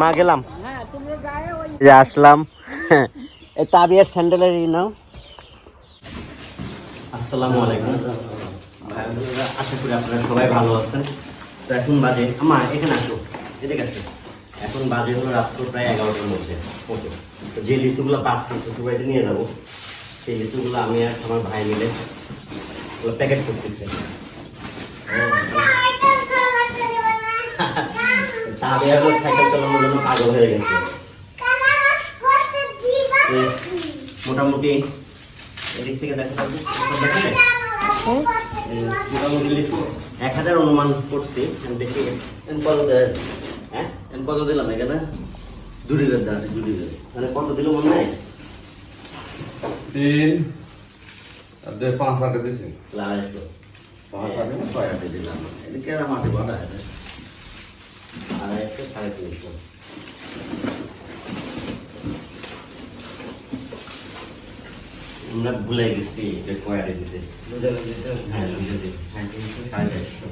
মা গেলাম। এই যে আসলাম। এই তাবিয়ার স্যান্ডেলের ই নাও। আসসালামু আলাইকুম। আশা করি আপনারা সবাই ভালো আছেন। তো এখন বাজে মা এখানে আসো। এদিকে আসো। এখন বাজে হলো রাত্র প্রায় এগারোটার মধ্যে। ওকে। যে লিচুগুলো পারছি বাড়িতে নিয়ে যাব। সেই লিচুগুলো আমি আর আমার ভাই মিলে ওগুলো প্যাকেট করতেছে সাইকেল চালানোর জন্য পাগল হয়ে গেছে। মোটামুটি এদিক থেকে দেখা যাবে। মোটামুটি এক হাজার অনুমান করছি দেখি কত হ্যাঁ? কত দিলাম এখানে? দুটি গাছ দুটি গাছ মানে কত দিল মনে হয়? তিন। দুই পাঁচ আটে দিছি। পাঁচ আটে না ছয় আটে দিলাম। এদিকে আর মাটি বাঁধা আছে। আড়াইশো সাড়ে তিনশো। আমরা ভুলে গেছি যে কয়ারে দিতে। হ্যাঁ বুঝে দিই হ্যাঁ তিনশো। সাড়ে চারশো।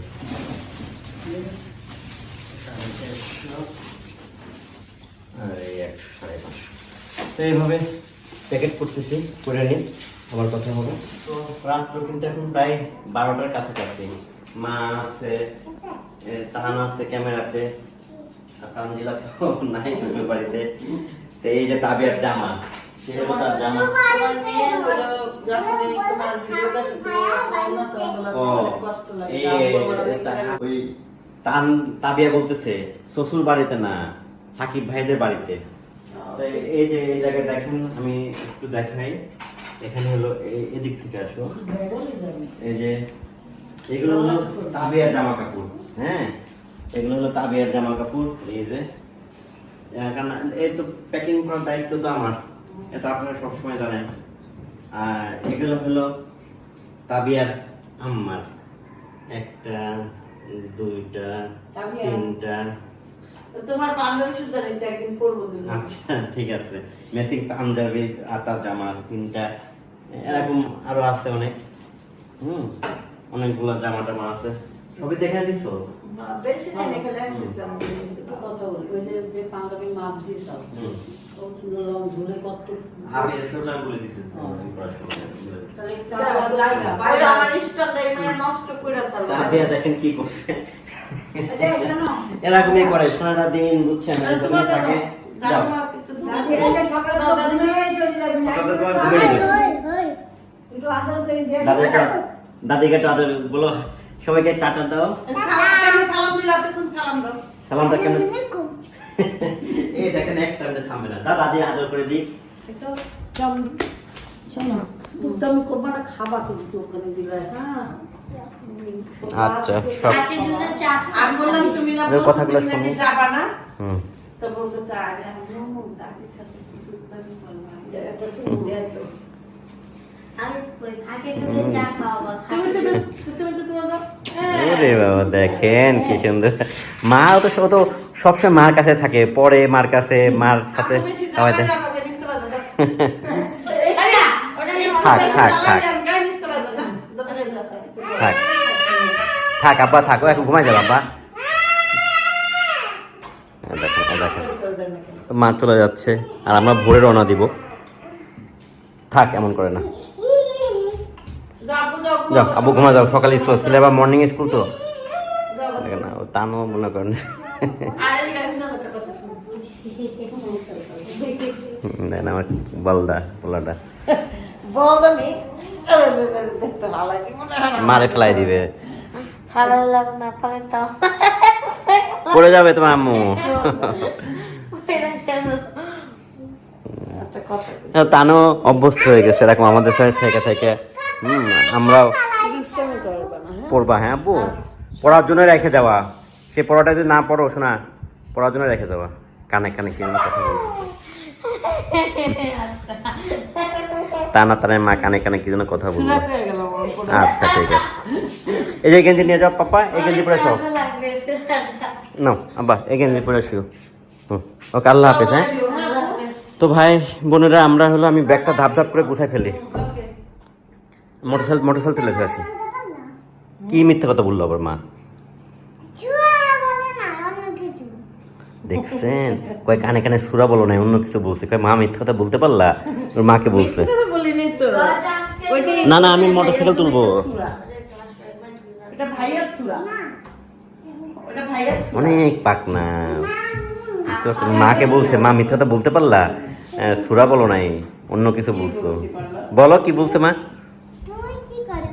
সাড়ে চারশো। আর এই একশো সাড়ে পাঁচশো। তো এইভাবে প্যাকেট করতেছি করে নিই আমার কথা হলো তো রাত্র কিন্তু এখন প্রায় বারোটার কাছাকাছি। মা আছে তাহান আছে ক্যামেরাতে। তানজিলা তো নাই বাড়িতে। তো এই যে তাবিয়ার জামা তাবিয়া বলতেছে, শ্বশুর বাড়িতে না, সাকিব ভাইদের বাড়িতে। এই যে এই জায়গায় দেখেন, আমি একটু দেখাই। এখানে হলো এদিক থেকে আসো। এই যে এগুলো হলো তাবিয়ার জামা কাপড় হ্যাঁ? এগুলো হলো তাবিয়ার জামা কাপড় এই যে। কারণ এই তো প্যাকিং করার দায়িত্ব তো আমার এটা আপনারা সবসময় জানেন। আর এগুলো হলো তাবিয়ার আম্মার। একটা দুইটা তিনটা তোমার পাঞ্জাবি সুতা নিছে একদিন পরবো আচ্ছা ঠিক আছে। মেসিং পাঞ্জাবি আর তার জামা আছে তিনটা। এরকম আরও আছে অনেক। হুম অনেকগুলো জামা টামা আছে। সবই দেখে দিছো? বেশি রেখে লাগছে কথা বলি। ওই যে যে পাঞ্জাবি মাপ দিয়ে সব। আমি বলে দিছি করে দেখেন কি করছে এটা এটা না এরকমই করে সোনাটা দিন বুঝছেন থাকে আদর দাদিকে দাদিকে আদর বলো সবাইকে টাটা দাও সালাম কেন সালাম দিলা তখন সালাম দাও সালামটা কেন এই দেখেন একটা মিনিট থামবে না। দাদা দাদি আদর করে দিই। শোনো তুমি তো না। খাবা কিন্তু ওখানে দিলে হ্যাঁ? আচ্ছা সব আমি বললাম তুমি না কথাগুলো শুনি। যাবা না? হুম। তো বলতেছে আরে আমি দাদির সাথে কি হ্যাঁ। ওরে বাবা দেখেন কি সুন্দর। মা তো সব তো সবসময় মার কাছে থাকে পরে মার কাছে মার সাথে দাদা। থাক থাক থাক। থাক। থাক আব্বা থাকো এখন ঘুমাই যাব আব্বা। দেখেন দেখেন কেন? তো মা চলে যাচ্ছে আর আমরা ভোরে রওনা দিব। থাক এমন করে না। যাও, যাও ঘুমা যাও। সকালে স্কুল ছিল আবার মর্নিং স্কুল তো। না তানও মনে করেন দেন আমার বলদা না। মারে ফেলাই দিবে। পড়ে যাবে তোমার আম্মু। কথা অভ্যস্ত হয়ে গেছে এরকম আমাদের সাথে থেকে থেকে। হুম আমরাও হ্যাঁ? পড়বা হ্যাঁ আব্বু? পড়ার জন্য রেখে যাওয়া সে পড়াটা যদি না পড়ো শোনা পড়ার জন্য রেখে যাওয়া কানে কানে কি কথা বলছে। তা না তার মা কানে কানে কি যেন কথা বলব। আচ্ছা ঠিক আছে। এই যে গেঞ্জি নিয়ে যাও পাপা এই গেঞ্জি পরে লাগবে নাও আব্বা এই গেঞ্জি পরে শুও হুম ওকে আল্লাহ হাফেজ হ্যাঁ? তো ভাই বোনেরা আমরা হলো আমি ব্যাগটা ধাপ ধাপ করে গুছাই ফেলি। মোটরসাইকেল মোটরসাইকেল তুলে আসি কি মিথ্যা কথা বলল আবার মা? দেখছেন? কয় কানে কানে সুরা বলো না অন্য কিছু বলছে। কয় মা মিথ্যা কথা বলতে পারলা? ওর মাকে বলছে। না না আমি মোটরসাইকেল তুলবো। অনেক পাক না বুঝতে পারছেন? মাকে বলছে মা মিথ্যা কথা বলতে পারলা? সুরা বলো নাই অন্য কিছু বলছো। বলো কি বলছে মা তুমি কি করো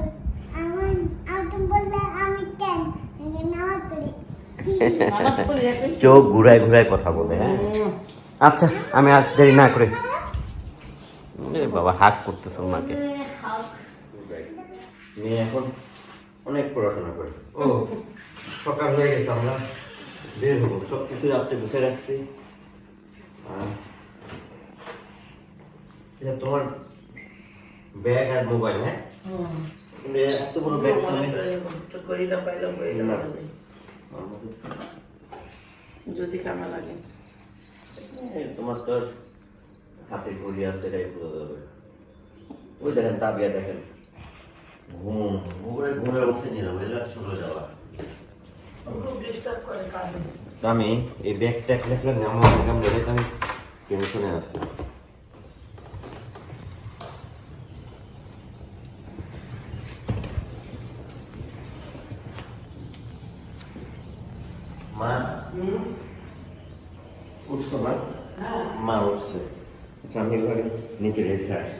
আমার আমি বললে আমি কেন নামাজ পড়ি নামাজ পড়ে যাবে। চোখ ঘুরায় ঘুরায় কথা বলে হ্যাঁ? আচ্ছা আমি আর দেরি না করে। বাবা হাক করতেছে মাকে মেয়ে এখন অনেক পড়াশোনা করে। ও সকাল হয়ে গেছে আমরা। বের হব সব কিছু রাত্রে গুছিয়ে রাখছি। এটা তোমার ব্যাগ আর মোবাইল হ্যাঁ? এত বড় ব্যাগ না। পাইলাম। যদি কামে লাগে। তোমার তো আর হাতে ঘড়ি আছে এটাই বোঝা যাবে। ওই দেখেন তাবিয়া দেখেন। ঘুম ওগুলো ঘুমের অবস্থা নিয়ে যাব এগুলো চলে যাওয়া। করে আমি এই ব্যাগ ট্যাগ লেখলে নামা নাম লেগে তো আমি টেনশনে আছি মা উঠছো না মা উঠছে আচ্ছা, আমি এগুলো আগে নিচে রেখে আসি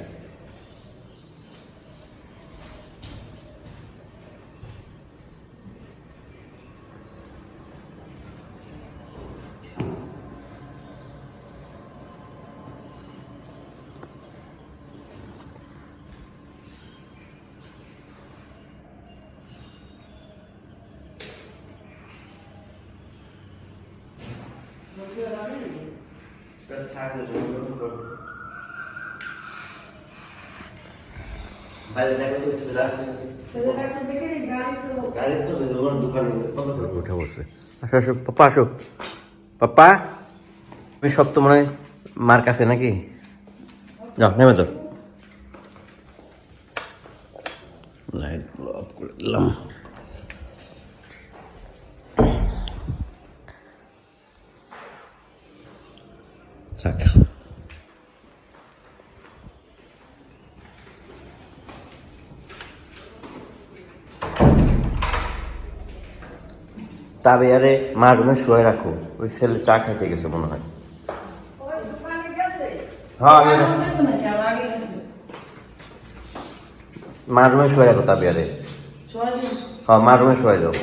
বাইরে দেখো তো ছেলেরা গাড়ি তো দোকান দোকানে উঠে পাপা আসো পাপা তুমি সব তো মনে হয় মার কাছে নাকি যাও নেমে তো লাইট অফ করে দিলাম থাক তবে আরে মা রুমে শুয়ে রাখো। ওই ছেলে চা খাইতে গেছে মনে হয়। হ্যাঁ? মা রুমে শুয়ে রাখো তবে আরে হ্যাঁ মা রুমে শুয়ে দাও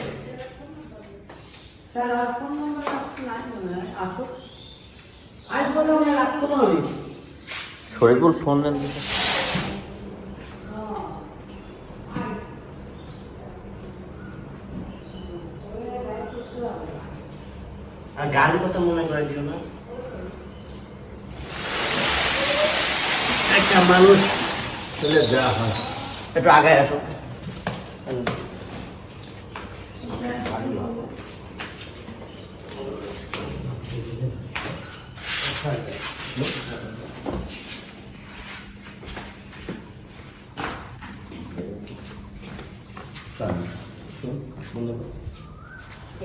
তার আর ফোন নাম্বার আসছে না, মনে হয়। আসো। আইফোনে মনে হয় রাখতে হবে। শরীফুল ফোন দেন আর গান কথা মনে করে দিও না একটা মানুষ চলে যা হয় একটু আগে আসো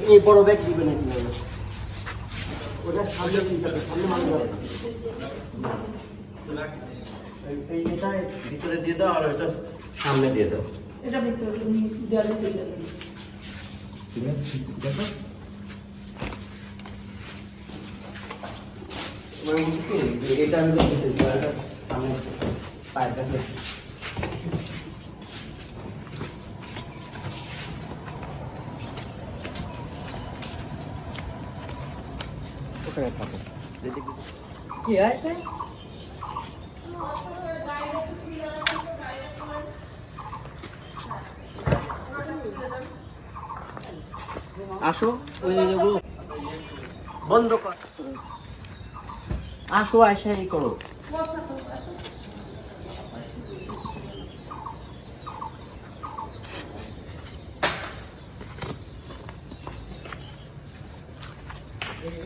এই বড় ব্যাগ দিবে নাকি না? ওটা সামনে দিতে হবে সামনে মানে যাবে এই এটা ভিতরে দিয়ে দাও আর ওটা সামনে দিয়ে দাও। এটা ভিতরে দিয়ে দেবে। আমি বলছি যে এটা আমি সামনে পায়ের কাছে ওখানে থাকে। কি আছে? আসো ওই বন্ধ কর। আসো আসা এই করো।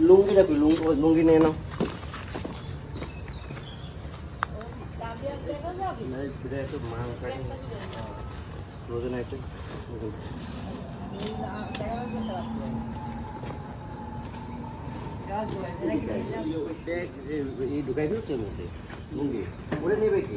লুঙ্গিটা কই লুঙ্গি লুঙ্গি নিয়ে নাও এই ঢুকাই ফেলছে মধ্যে লুঙ্গি পরে নেবে কি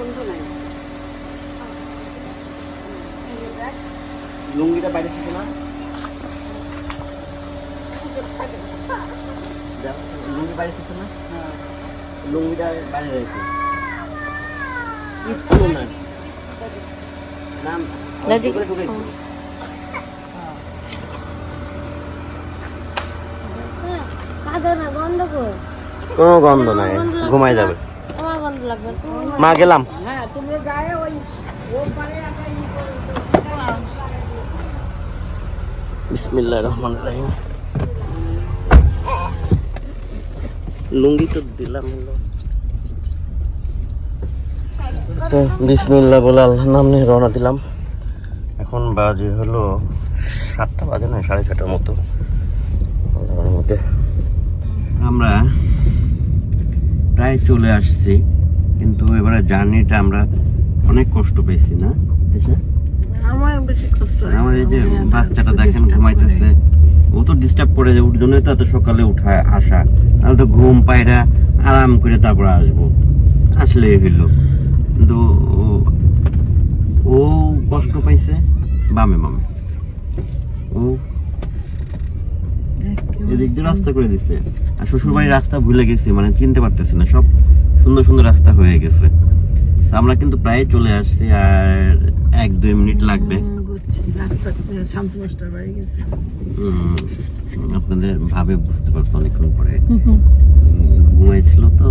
থাকে যাও লুঙ্গিটা বাইরে থেকে না লুঙ্গি বাইরে থেকে না লুঙ্গিটা বাইরে কিচ্ছু না নাম কোনো গন্ধ নাই ঘুমাই যাবে আমার গন্ধ লাগবে তোমার মা গেলাম। হ্যাঁ তোমরা গায়ে ওই ও পারে একটা ই করে বিসমিল্লাহ রহমান রহিম। লুঙ্গি তো দিলাম হলো বিসমিল্লাহ বলে আল্লাহর নাম নিয়ে রওনা দিলাম। এখন বাজে হলো সাতটা বাজে না সাড়ে ছটার মতো। মধ্যে আমরা প্রায় চলে আসছি। কিন্তু এবারে জার্নিটা আমরা অনেক কষ্ট পেয়েছি না আমার বেশি কষ্ট আমার এই যে বাচ্চাটা দেখেন ঘুমাইতেছে। ও তো ডিস্টার্ব করে যে ওর জন্যই তো এত সকালে উঠায় আসা। তাহলে তো ঘুম পায়রা আরাম করে তারপর আসব। আসলে হইল। কিন্তু ও- ও কষ্ট পাইছে বামে বামে। ও এদিক দিয়ে রাস্তা করে দিচ্ছে আর শ্বশুর বাড়ির রাস্তা ভুলে গেছি মানে চিনতে পারতেছি না সব সুন্দর সুন্দর রাস্তা হয়ে গেছে। আমরা কিন্তু প্রায় চলে আসছি আর এক দুই মিনিট লাগবে। আপনাদের ভাবে বুঝতে পারছ অনেকক্ষণ পরে। ঘুমাইছিল তো।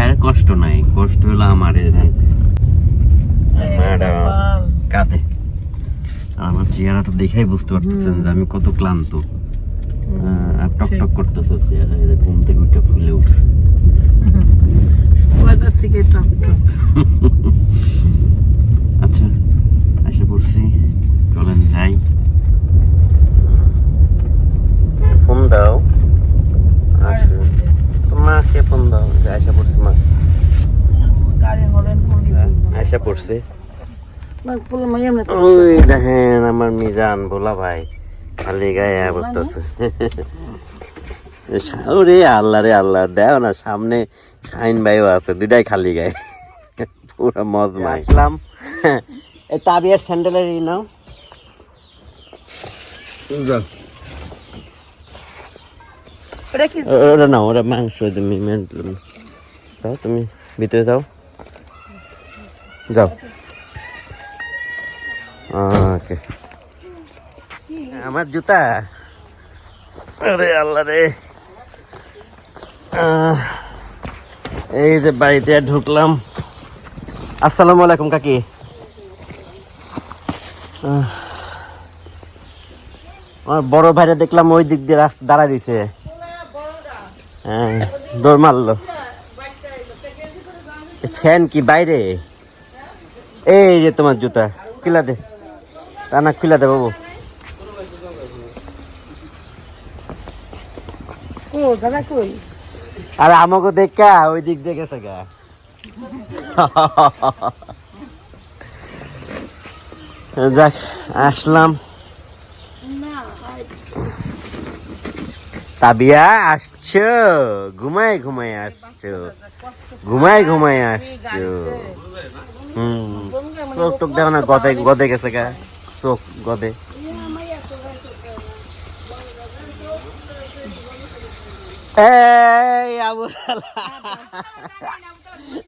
আর কষ্ট নাই কষ্ট হলো আমার কাঁধে আমার চেহারা তো দেখেই বুঝতে পারতেছেন যে আমি কত ক্লান্ত। আর টক টক করতেছে চেহারা ঘুম থেকে উঠে ফুলে উঠছে। ওয়েদার থেকে টক টক। আচ্ছা এসে পড়ছি চলেন যাই। ফোন দাও। মাকে ফোন দাও যে আয়সা পড়ছি মা। না ওই দেখেন আমার মিজান ভোলা ভাই। খালি গায়ে ওরে আল্লাহ রে আল্লাহ দেও না সামনে শাইন ভাইও আছে দুটাই খালি গায়ে। পুরো মজ মাই। আসলাম। এই তাবিয়ার স্যান্ডেলের ই নাও। কি? না ওরা মাংস তুমি মেন- দাও তুমি ভিতরে যাও। যাও। ওকে। আমার জুতা। আরে আল্লাহ রে। আহ, এই যে বাড়িতে ঢুকলাম। আসসালামু আলাইকুম, কাকি। আমার বড় ভাইরা দেখলাম ওই দিক দিয়ে দাঁড়া দিছে হ্যাঁ দৌড় মারলো। ফ্যান কি বাইরে? এই যে তোমার জুতা কিলা দে। টানা কিলা দে বাবু। দাদা কই? আর আমাকে দেখা, ওই দিক দিয়ে গেছে গা। যাক, আসলাম। তাবিয়া, আসছো? ঘুমায় ঘুমাই আসছো। ঘুমায় ঘুমাই আসছো। হুম। চোখ টোক দেখো না, গদে গদে গেছে গা। চোখ গদে। এই আবু সালা